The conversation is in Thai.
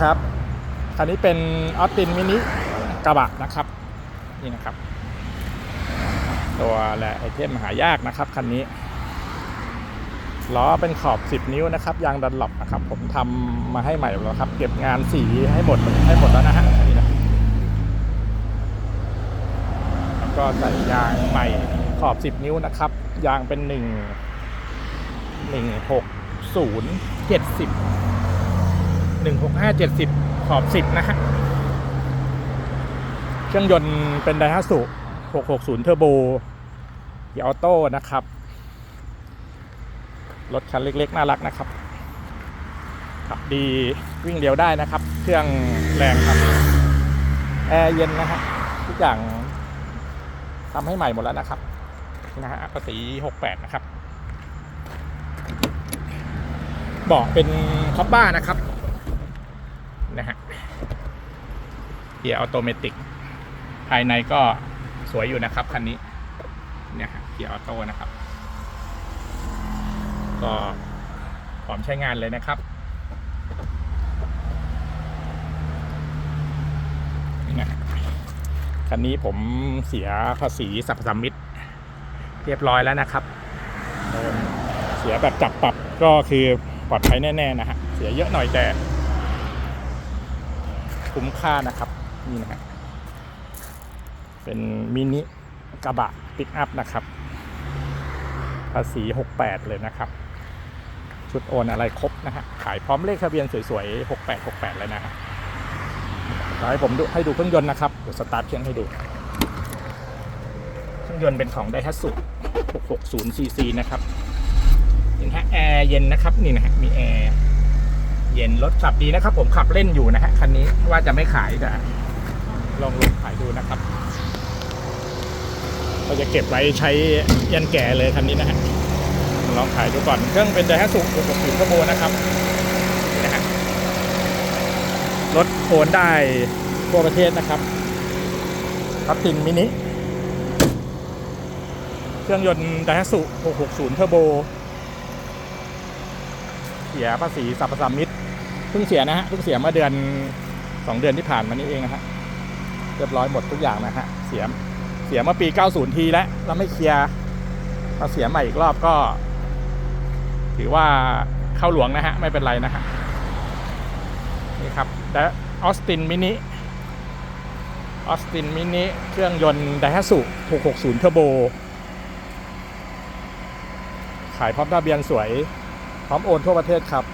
ครับคันนี้เป็นออสตินมินิกระบะนะครับนี่นะครับ ตัวและไอเทมหายากนะครับคันนี้ล้อเป็นขอบ 10 นิ้วนะครับยางดันหลบนะครับ ผมทำมาให้ใหม่แล้วครับ เก็บงานสีให้หมดให้หมดแล้วนะฮะนี่นะแล้วก็ใส่ยางใหม่ขอบ 10 นิ้วนะครับ ยางเป็น 1 1 6 0 70 165 70 ขอบ 10 นะฮะ เครื่องยนต์เป็นไดฮัสุ660 เทอร์โบกีออโต้นะครับ รถคันเล็ก ๆ น่ารักนะครับขับดีวิ่งเร็วได้นะครับ เครื่องแรงครับ แอร์เย็นนะฮะทุกอย่างทำให้ใหม่หมดแล้วนะครับนะฮะภาษี68 นะครับเบาะเป็นคอบบ้านะครับ นะฮะเกียร์ออโตเมติกภายในก็สวยอยู่นะครับคันนี้เนี่ยฮะเกียร์ออโต้นะครับ ก็พร้อมใช้งานเลยนะครับนี่คันนี้ผมเสียภาษีสรรพสามิตเรียบร้อยแล้วนะครับ เสียแบบจับปรับก็คือปลอดภัยแน่ ๆ นะฮะ เสียเยอะหน่อยแต่ คุ้มค่านะครับนี่นะฮะเป็นมินิกระบะปิกอัพนะครับ ภาษี 68 เลยนะครับ ชุดโอนอะไรครบนะฮะขายพร้อมเลขทะเบียนสวยๆ 6868 เลยนะฮะเดี๋ยวให้ผมดูให้ดูเครื่องยนต์นะครับเดี๋ยวสตาร์ทเครื่องให้ดู เครื่องยนต์เป็นของไดฮัตสุ660 cc นะครับนี่นะฮะแอร์เย็นนะครับนี่นะฮะมีแอร์ รถขับดีนะครับ ผมขับเล่นอยู่นะฮะคันนี้ว่าจะไม่ขายแต่ลองลงขายดูนะครับเราจะเก็บไว้ใช้ยันแก่เลยคันนี้นะฮะลองขายดูก่อนเครื่องเป็นไดฮัตสุ660กระโบนะครับนะฮะรถโอนได้ทั่วประเทศนะครับพับตินมินิเครื่องยนต์ไดฮัตสุ660เทอร์โบเสียภาษีสรรพสามิต พิ่งเสียนะฮะเพิ่งเสียเมื่อเดือนสองเดือนที่ผ่านมานี้เองนะฮะเรียบร้อยหมดทุกอย่างนะฮะเสียมเสียเมื่อปี 90 ทีแล้วแล้วไม่เคลียร์มาเสียใหม่อีกรอบก็ ถือว่าเข้าหลวงนะฮะไม่เป็นไรนะฮะนี่ครับและออสตินมินิออสตินมินิเครื่องยนต์ไดฮัสุ660เทอร์โบ ขายพร้อมทะเบียนสวย พร้อมโอนทั่วประเทศครับ